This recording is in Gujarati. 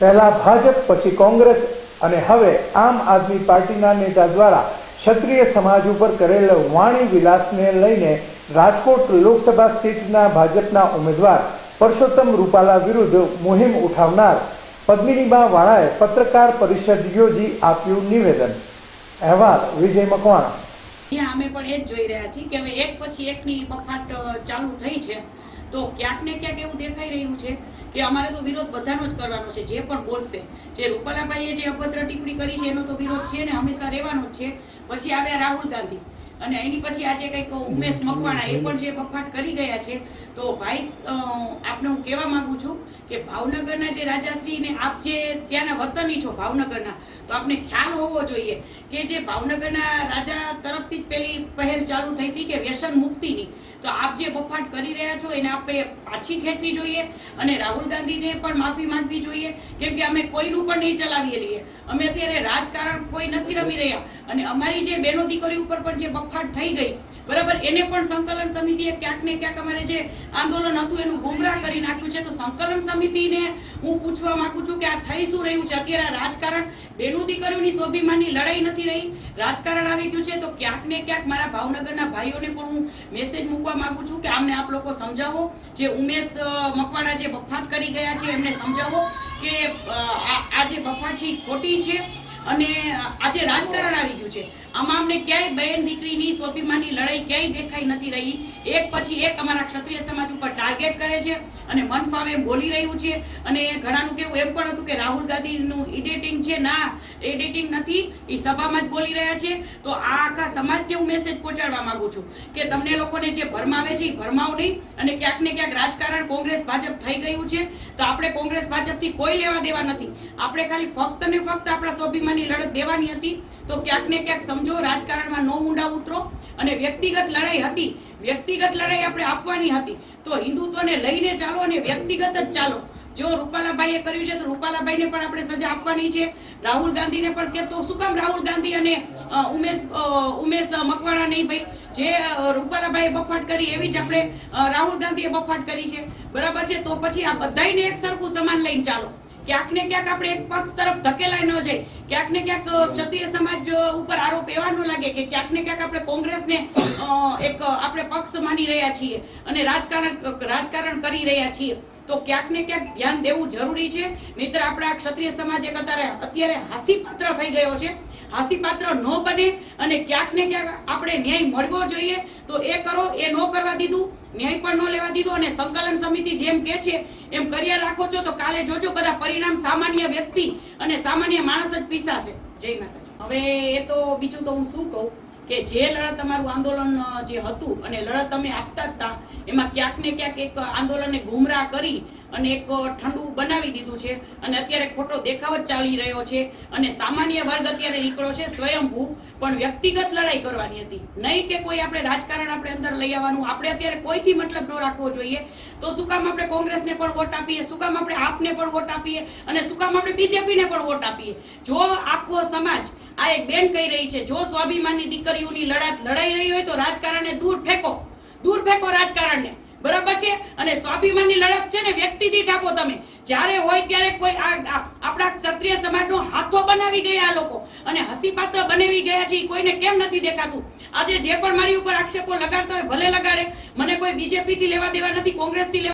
પહેલા ભાજપ, પછી કોંગ્રેસ અને હવે આમ આદમી પાર્ટીના નેતા દ્વારા ક્ષત્રિય સમાજ ઉપર કરેલ વાણી વિલાસને લઈને રાજકોટ લોકસભા સીટના ભાજપના ઉમેદવાર પરસોત્તમ રૂપાલા વિરુદ્ધ મુહિમ ઉઠાવનાર પદ્મિનીબા વાળાએ પત્રકાર પરિષદ યોજી આપ્યું નિવેદન. અહેવાલ વિજય મકવાણા. અમે પણ એ જ જોઈ રહ્યા છીએ કે હવે એક પછી એકની બફાટ ચાલુ થઈ છે. તો ક્યાંક ને ક્યાંક એવું દેખાઈ રહ્યું છે કે અમારે તો વિરોધ બધાનો જ કરવાનો છે જે પણ બોલશે. જે રૂપાલાભાઈએ જે અભદ્ર ટિપ્પણી કરી છે એનો તો વિરોધ છે ને હંમેશા રહેવાનો જ છે. પછી આવ્યા રાહુલ ગાંધી અને એની પછી આજે કંઈક ઉમેશ મકવાણા એ પણ જે બફાટ કરી ગયા છે તો ભાઈ આપને હું કહેવા માંગુ છું કે ભાવનગરના જે રાજાશ્રી ને આપ જે ત્યાંના વતની છો ભાવનગરના તો આપને ખ્યાલ હોવો જોઈએ કે જે ભાવનગરના રાજા તરફથી જ પેલી પહેલ ચાલુ થઈ હતી કે વ્યસન મુક્તિની. તો આપ જે બફાટ કરી રહ્યા છો, એને આપણે પાછી ખેંચવી જોઈએ અને રાહુલ ગાંધીને પણ માફી માંગવી જોઈએ. કેમ કે અમે કોઈનું પણ નહીં ચલાવી રહીએ. અમે અત્યારે રાજકારણ કોઈ નથી રમી રહ્યા. અને અમારી જે બહેનો દીકરી ઉપર પણ જે બફાટ થઈ ગઈ બરાબર? એને પણ સંકલન સમિતિએ ક્યાંક ને ક્યાંક અમારે જે આંદોલન હતું એનું ગુમરાહ કરી નાખ્યું છે. તો સંકલન સમિતિને હું પૂછવા માંગુ છું કે આ થઈ શું રહ્યું છે? અત્યારે રાજકારણ બેનું દીકરીઓની સ્વાભિમાનની લડાઈ નથી રહી. રાજકારણ આવી ગયું છે. તો ક્યાંક ને ક્યાંક મારા ભાવનગરના ભાઈઓને પણ હું મેસેજ મૂકવા માંગુ છું કે આમને આપ લોકો સમજાવો. જે ઉમેશ મકવાણા જે બફાટ કરી ગયા છે, એમને સમજાવો કે આ જે બફાટ છે ખોટી છે અને આજે રાજકારણ આવી ગયું છે. આમાં અમને ક્યાંય બહેન દીકરીની સ્વાભિમાનની લડાઈ ક્યાંય દેખાઈ નથી રહી. એક પછી એક અમારા ક્ષત્રિય સમાજ ઉપર ટાર્ગેટ કરે છે અને મન ફાવે બોલી રહ્યું છે. અને ઘણાનું કેવું એમ પણ હતું કે રાહુલ ગાંધીનું એડિટિંગ છે ના એડિટિંગ નથી, એ સભામાં જ બોલી રહ્યા છે. તો આ આખા સમાજને હું મેસેજ પહોંચાડવા માંગુ છું કે તમને લોકોને જે ભરમાવે છે એ ભરમાવ નહીં. અને ક્યાંક ને ક્યાંક રાજકારણ કોંગ્રેસ, ભાજપ થઈ ગયું છે. તો આપણે કોંગ્રેસ ભાજપથી કોઈ લેવા દેવા નથી. આપણે ખાલી ફક્ત ને ફક્ત આપણા સ્વાભિમાનની લડત દેવાની હતી. તો ક્યાંક ને ક્યાંક સમજો, રાજકારણમાં નો ઊંડા ઉતરો અને વ્યક્તિગત લડાઈ હતી. વ્યક્તિગત લડાઈ આપણે આપવાની હતી. તો હિન્દુત્વને લઈને ચાલો અને વ્યક્તિગત જ ચાલો. જો રૂપાલાભાઈએ કર્યું છે તો રૂપાલાભાઈને પણ આપણે સજા આપવાની છે. રાહુલ ગાંધીને પણ કે તો શું કામ રાહુલ ગાંધી અને ઉમેશ ઉમેશ મકવાણા નહીં ભાઈ? જે રૂપાલાભાઈ બફાટ કરી, એવી જ આપણે રાહુલ ગાંધીએ બફાટ કરી છે. બરાબર છે? તો પછી આ બધાયને એક સરખું સમાન લઈને ચાલો. ક્યાંક ને ક્યાંક આપણે એક પક્ષ તરફ ધકેલાઈ ન જાય. ક્યાંક ને ક્યાંક ક્ષત્રિય સમાજ ઉપર આરોપ એવા ન લાગે કે ક્યાંક ને ક્યાંક આપણે કોંગ્રેસને એક, આપણે પક્ષ માની રહ્યા છીએ અને રાજકારણ રાજકારણ કરી રહ્યા છીએ. તો ક્યાંક ને ક્યાંક ધ્યાન દેવું જરૂરી છે. નહીતર આપણા ક્ષત્રિય સમાજ એક અત્યારે અત્યારે હાસ્યપાત્ર થઈ ગયો છે. હાસ્યપાત્ર ન બને અને ક્યાંક ને ક્યાંક આપણે ન્યાય મળવો જોઈએ, તો એ કરો, એ ન કરવા દીધું, ન્યાય પણ ન લેવા દીધો અને સંકલન સમિતિ જેમ કે છે, એમ કર્યા રાખો છો, તો કાલે જોજો બધા પરિણામ સામાન્ય વ્યક્તિ અને સામાન્ય માણસ જ પીસાશે. જય માતાજી. હવે એ તો બીજું તો હું શું કહું કે જે લડત તમારું આંદોલન જે હતું અને લડત તમે આપતા હતા એમાં ક્યાંક ને ક્યાંક એક આંદોલનને ગુમરાહ કરી અને એક ઠંડુ બનાવી દીધું છે. અને અત્યારે ખોટો દેખાવ જ ચાલી રહ્યો છે. અને સામાન્ય વર્ગ અત્યારે નીકળ્યો છે સ્વયંભૂ, પણ વ્યક્તિગત લડાઈ કરવાની હતી. નહીં કે કોઈ આપણે રાજકારણ આપણે અંદર લઈ આવવાનું. આપણે અત્યારે કોઈથી મતલબ ન રાખવો જોઈએ. તો શું કામ આપણે કોંગ્રેસને પણ વોટ આપીએ? શું કામ આપણે આપને પણ વોટ આપીએ? અને શું કામ આપણે બીજેપીને પણ વોટ આપીએ? જો આખો સમાજ આ એક બેન કહી રહી છે, જો સ્વાભિમાનની દીકરીઓની લડાત લડાઈ રહી હોય તો રાજકારણને દૂર ફેંકો. દૂર ફેંકો રાજકારણને. બરાબર છે? અને સ્વાભિમાનની લડત છે ને વ્યક્તિ દીઠ આપો તમે. જ્યારે હોય ત્યારે કોઈ આપણા ક્ષત્રિય સમાજનો હાથો બનાવી ગયા લોકો. અને હસીપાત્ર બનાવી ગયા છે કોઈને કેમ નથી દેખાતું? આજે જે પણ મારી ઉપર આક્ષેપો લગાડતા હોય ભલે લગાડે. મને કોઈ બીજેપી થી લેવા દેવા નથી કોંગ્રેસથી